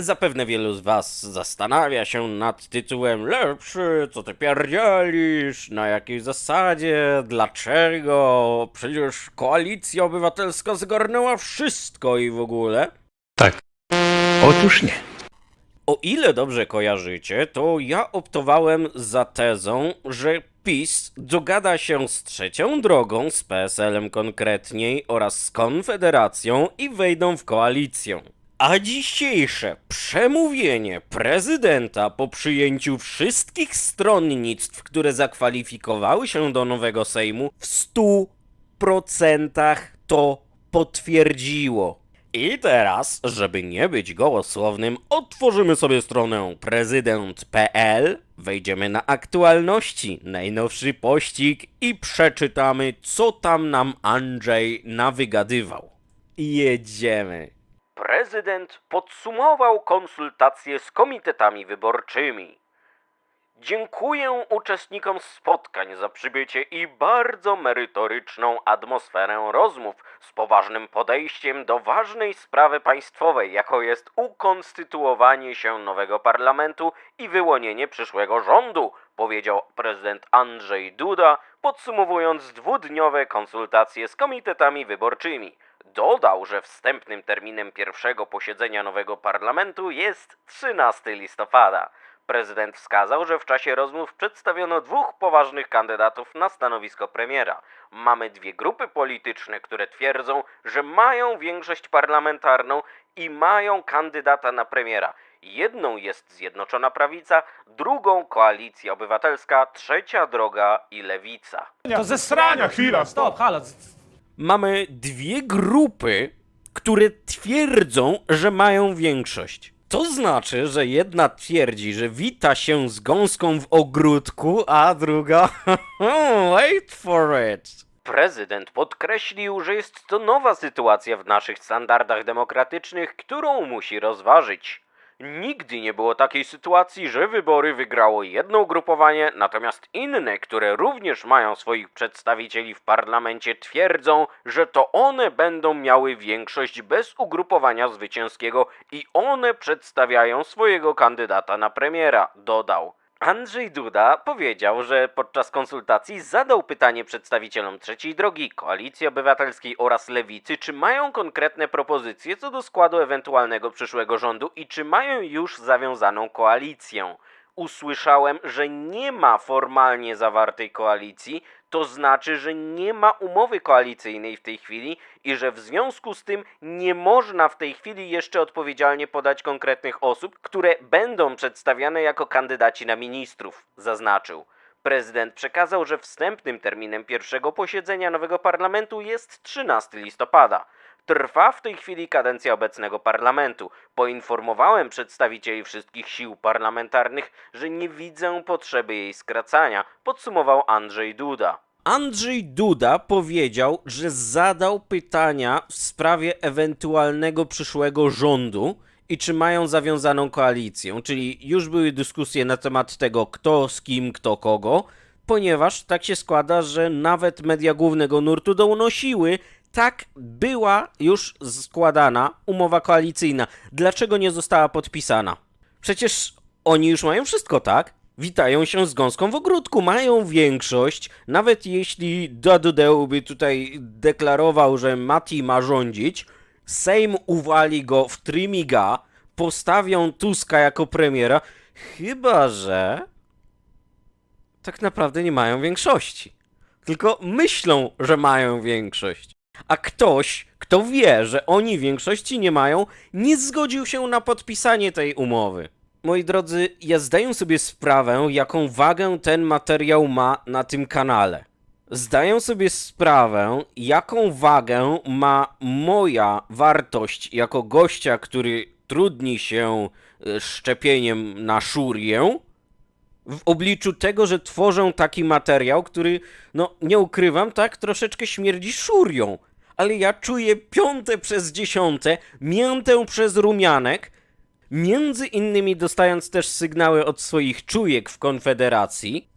Zapewne wielu z was zastanawia się nad tytułem lepszy, co ty pierdzielisz, na jakiej zasadzie, dlaczego, przecież koalicja obywatelska zgarnęła wszystko i w ogóle. Tak. Otóż nie. O ile dobrze kojarzycie, to ja optowałem za tezą, że PiS dogada się z trzecią drogą, z PSL-em konkretniej, oraz z Konfederacją i wejdą w koalicję. A dzisiejsze przemówienie prezydenta po przyjęciu wszystkich stronnictw, które zakwalifikowały się do nowego Sejmu, w stu procentach to potwierdziło. I teraz, żeby nie być gołosłownym, otworzymy sobie stronę prezydent.pl, wejdziemy na aktualności, najnowszy pościg i przeczytamy, co tam nam Andrzej nawygadywał. Jedziemy. Prezydent podsumował konsultacje z komitetami wyborczymi. Dziękuję uczestnikom spotkań za przybycie i bardzo merytoryczną atmosferę rozmów z poważnym podejściem do ważnej sprawy państwowej, jaką jest ukonstytuowanie się nowego parlamentu i wyłonienie przyszłego rządu, powiedział prezydent Andrzej Duda, podsumowując dwudniowe konsultacje z komitetami wyborczymi. Dodał, że wstępnym terminem pierwszego posiedzenia nowego parlamentu jest 13 listopada. Prezydent wskazał, że w czasie rozmów przedstawiono dwóch poważnych kandydatów na stanowisko premiera. Mamy dwie grupy polityczne, które twierdzą, że mają większość parlamentarną i mają kandydata na premiera. Jedną jest Zjednoczona Prawica, drugą Koalicja Obywatelska, trzecia droga i Lewica. To ze srania, chwila, stop. Halo. Mamy dwie grupy, które twierdzą, że mają większość. To znaczy, że jedna twierdzi, że wita się z gąską w ogródku, a druga. Wait for it. Prezydent podkreślił, że jest to nowa sytuacja w naszych standardach demokratycznych, którą musi rozważyć. Nigdy nie było takiej sytuacji, że wybory wygrało jedno ugrupowanie, natomiast inne, które również mają swoich przedstawicieli w parlamencie, twierdzą, że to one będą miały większość bez ugrupowania zwycięskiego i one przedstawiają swojego kandydata na premiera, dodał. Andrzej Duda powiedział, że podczas konsultacji zadał pytanie przedstawicielom Trzeciej Drogi, Koalicji Obywatelskiej oraz Lewicy, czy mają konkretne propozycje co do składu ewentualnego przyszłego rządu i czy mają już zawiązaną koalicję. Usłyszałem, że nie ma formalnie zawartej koalicji, to znaczy, że nie ma umowy koalicyjnej w tej chwili i że w związku z tym nie można w tej chwili jeszcze odpowiedzialnie podać konkretnych osób, które będą przedstawiane jako kandydaci na ministrów, zaznaczył. Prezydent przekazał, że wstępnym terminem pierwszego posiedzenia nowego parlamentu jest 13 listopada. Trwa w tej chwili kadencja obecnego parlamentu. Poinformowałem przedstawicieli wszystkich sił parlamentarnych, że nie widzę potrzeby jej skracania, podsumował Andrzej Duda. Andrzej Duda powiedział, że zadał pytania w sprawie ewentualnego przyszłego rządu i czy mają zawiązaną koalicję, czyli już były dyskusje na temat tego, kto z kim, kto kogo, ponieważ tak się składa, że nawet media głównego nurtu donosiły, tak była już składana umowa koalicyjna. Dlaczego nie została podpisana? Przecież oni już mają wszystko, tak? Witają się z gąską w ogródku, mają większość. Nawet jeśli Dadudeu by tutaj deklarował, że Mati ma rządzić, Sejm uwali go w trymiga, postawią Tuska jako premiera, chyba że tak naprawdę nie mają większości. Tylko myślą, że mają większość. A ktoś, kto wie, że oni większości nie mają, nie zgodził się na podpisanie tej umowy. Moi drodzy, ja zdaję sobie sprawę, jaką wagę ten materiał ma na tym kanale. Zdaję sobie sprawę, jaką wagę ma moja wartość jako gościa, który trudni się e, szczepieniem na szurię, w obliczu tego, że tworzę taki materiał, który, no nie ukrywam, tak troszeczkę śmierdzi szurią, ale ja czuję piąte przez dziesiąte, miętę przez rumianek, między innymi dostając też sygnały od swoich czujek w Konfederacji.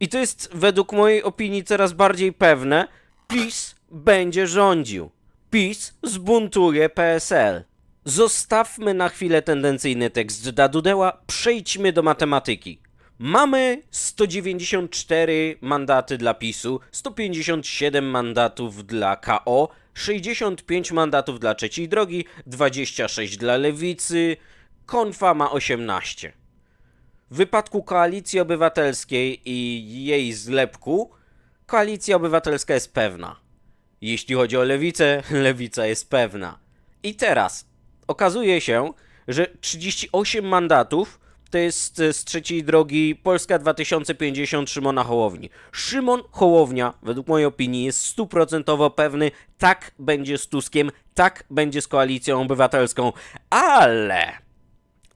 I to jest według mojej opinii coraz bardziej pewne, PiS będzie rządził. PiS zbuntuje PSL. Zostawmy na chwilę tendencyjny tekst Dadudeła, przejdźmy do matematyki. Mamy 194 mandaty dla PiSu, 157 mandatów dla KO, 65 mandatów dla trzeciej drogi, 26 dla lewicy, Konfa ma 18. W wypadku Koalicji Obywatelskiej i jej zlepku, Koalicja Obywatelska jest pewna. Jeśli chodzi o lewicę, lewica jest pewna. I teraz okazuje się, że 38 mandatów to jest e, z trzeciej drogi Polska 2050 Szymona Hołowni. Szymon Hołownia, według mojej opinii, jest stuprocentowo pewny, tak będzie z Tuskiem, tak będzie z Koalicją Obywatelską, ale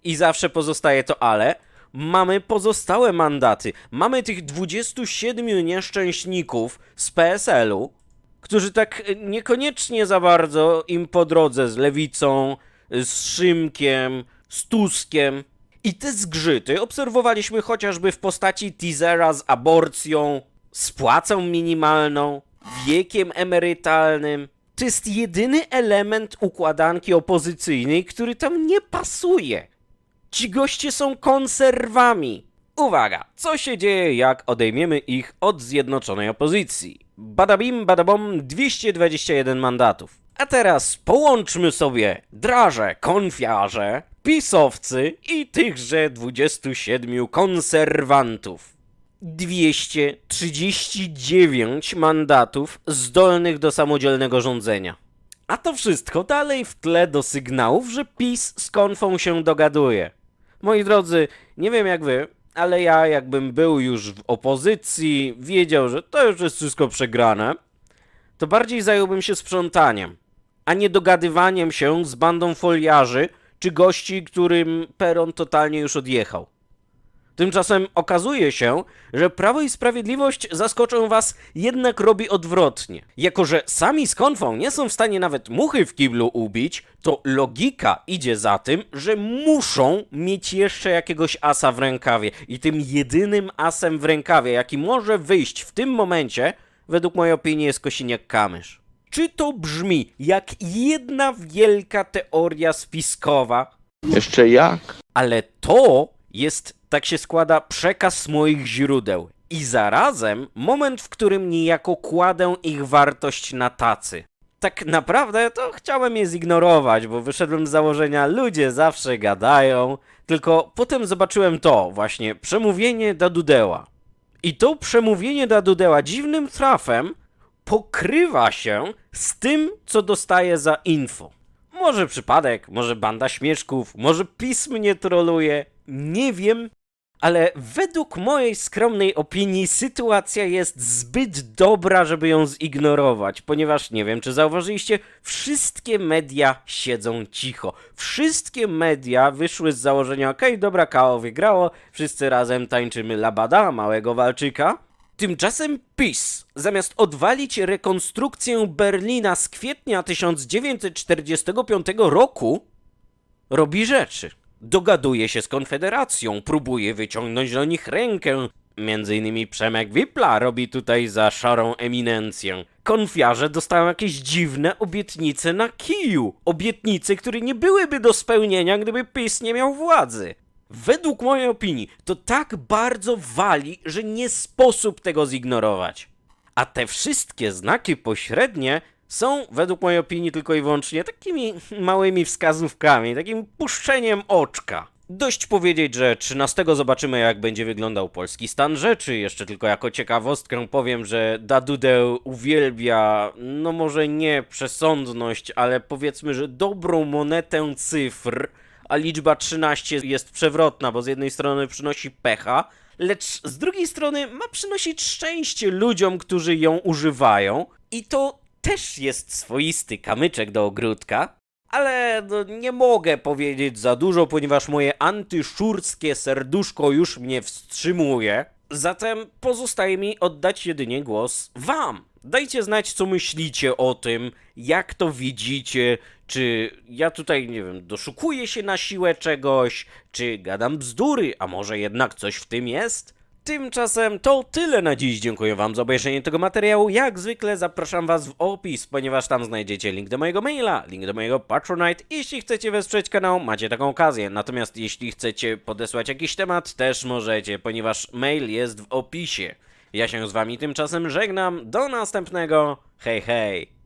i zawsze pozostaje to ale. Mamy pozostałe mandaty. Mamy tych 27 nieszczęśników z PSL-u, którzy tak e, niekoniecznie za bardzo im po drodze z lewicą, z Szymkiem, z Tuskiem. I te zgrzyty obserwowaliśmy chociażby w postaci teasera z aborcją, z płacą minimalną, wiekiem emerytalnym. To jest jedyny element układanki opozycyjnej, który tam nie pasuje. Ci goście są konserwami. Uwaga, co się dzieje, jak odejmiemy ich od zjednoczonej opozycji? Badabim, badabom, 221 mandatów. A teraz połączmy sobie draże, konfiarze, pisowcy i tychże 27 konserwantów. 239 mandatów zdolnych do samodzielnego rządzenia. A to wszystko dalej w tle do sygnałów, że PiS z konfą się dogaduje. Moi drodzy, nie wiem jak wy, ale ja jakbym był już w opozycji, wiedział, że to już jest wszystko przegrane, to bardziej zająłbym się sprzątaniem, a nie dogadywaniem się z bandą foliarzy czy gości, którym peron totalnie już odjechał. Tymczasem okazuje się, że Prawo i Sprawiedliwość zaskoczą was jednak robi odwrotnie. Jako, że sami z konfą nie są w stanie nawet muchy w kiblu ubić, to logika idzie za tym, że muszą mieć jeszcze jakiegoś asa w rękawie. I tym jedynym asem w rękawie, jaki może wyjść w tym momencie, według mojej opinii jest Kosiniak-Kamysz. Czy to brzmi jak jedna wielka teoria spiskowa? Jeszcze jak? Ale to jest, tak się składa, przekaz moich źródeł. I zarazem moment, w którym niejako kładę ich wartość na tacy. Tak naprawdę to chciałem je zignorować, bo wyszedłem z założenia ludzie zawsze gadają, tylko potem zobaczyłem to, właśnie przemówienie Dadudeła. I to przemówienie Dadudeła dziwnym trafem pokrywa się z tym, co dostaję za info. Może przypadek, może banda śmieszków, może pism nie troluje, nie wiem, ale według mojej skromnej opinii sytuacja jest zbyt dobra, żeby ją zignorować, ponieważ nie wiem, czy zauważyliście, wszystkie media siedzą cicho. Wszystkie media wyszły z założenia, okej, dobra, KO wygrało, wszyscy razem tańczymy labada, małego walczyka. Tymczasem PiS, zamiast odwalić rekonstrukcję Berlina z kwietnia 1945 roku, robi rzeczy. Dogaduje się z Konfederacją, próbuje wyciągnąć do nich rękę. Między innymi Przemek Wipla robi tutaj za szarą eminencję. Konfiarze dostają jakieś dziwne obietnice na kiju. Obietnice, które nie byłyby do spełnienia, gdyby PiS nie miał władzy. Według mojej opinii to tak bardzo wali, że nie sposób tego zignorować. A te wszystkie znaki pośrednie są, według mojej opinii, tylko i wyłącznie takimi małymi wskazówkami, takim puszczeniem oczka. Dość powiedzieć, że 13 zobaczymy, jak będzie wyglądał polski stan rzeczy. Jeszcze tylko jako ciekawostkę powiem, że Dadudeł uwielbia, no może nie przesądność, ale powiedzmy, że dobrą monetę cyfr, a liczba 13 jest przewrotna, bo z jednej strony przynosi pecha, lecz z drugiej strony ma przynosić szczęście ludziom, którzy ją używają. I to też jest swoisty kamyczek do ogródka. Ale no, nie mogę powiedzieć za dużo, ponieważ moje antyszurskie serduszko już mnie wstrzymuje. Zatem pozostaje mi oddać jedynie głos wam. Dajcie znać, co myślicie o tym, jak to widzicie, czy ja tutaj, nie wiem, doszukuję się na siłę czegoś, czy gadam bzdury, a może jednak coś w tym jest? tymczasem to tyle na dziś. Dziękuję wam za obejrzenie tego materiału. Jak zwykle zapraszam was w opis, ponieważ tam znajdziecie link do mojego maila, link do mojego Patronite. Jeśli chcecie wesprzeć kanał, macie taką okazję. Natomiast jeśli chcecie podesłać jakiś temat, też możecie, ponieważ mail jest w opisie. Ja się z wami tymczasem żegnam. Do następnego. Hej, hej.